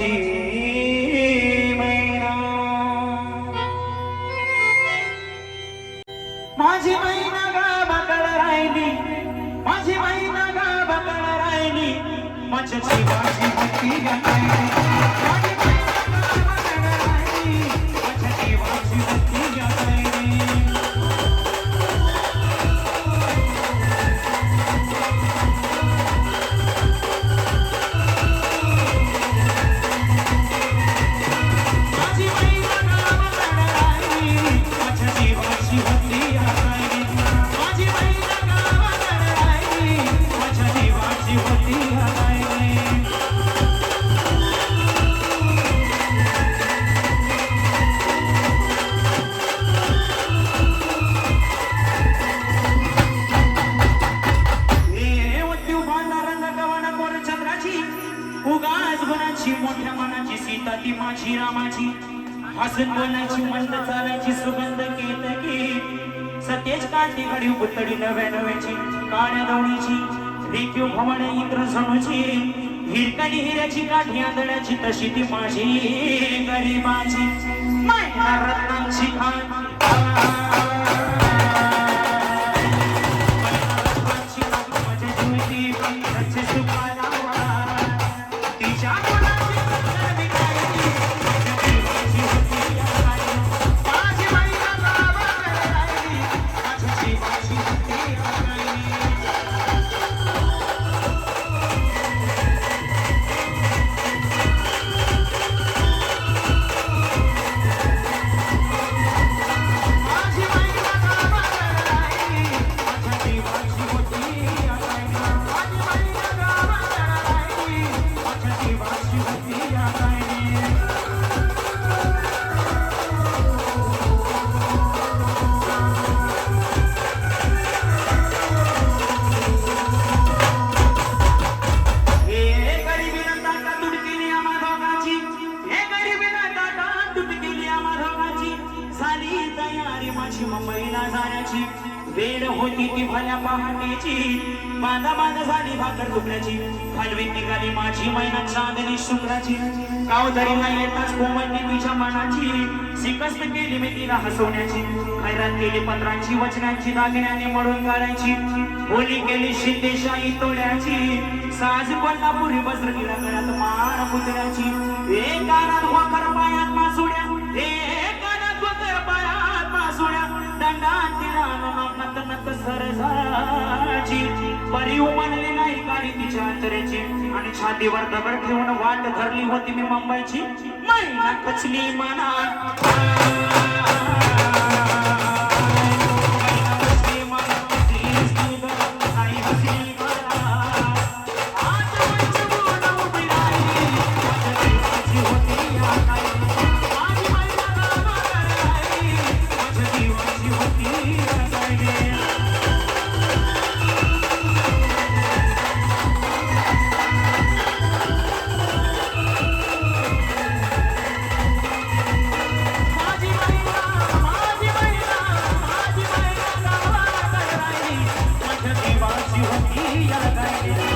माझी मैना माझी मैना राहिली. माझी मैना गावाकडे राहिली. माझ्या माझी लहानाची मोठ्या मनाची सीता ती माझी रामाची. हसून बोलायची मंद चालायची सुगंध केतकी सतेज काठी घडी पुतळी नव्या नव्याची काळ्या दवणीची रेखीव भवन इंद्र सणूची हिरकणी हिऱ्याची काठी आंधळ्याची तशी ती माझी गरीबाची. माया रत्नांची खान. वेळ होती ती भल्या पहाटेची. बांधा बांधा झाली भाकर तुकड्याची हलवी निघाली माझी मैना चांदणी शुक्राची. कावधरीला येताच कोमलनी तुझ्या मनाची. शिकस्त केली मी तिला हसवण्याची. हैरात केली पत्रांची वचनांची दागिन्याने मळून काढायची. होली केली शिंदेशाही तोड्याची साज कोल्हापुरी बसरगीला करत मान पुतळ्याची. एक कानात वाकर पायात मासू नत नत सरजाची परी उमनली नाही काळी तिच्या अंतरेची आणि छातीवर दगड ठेवून वाट धरली होती मी मुंबईची. मैना कचली मना. होती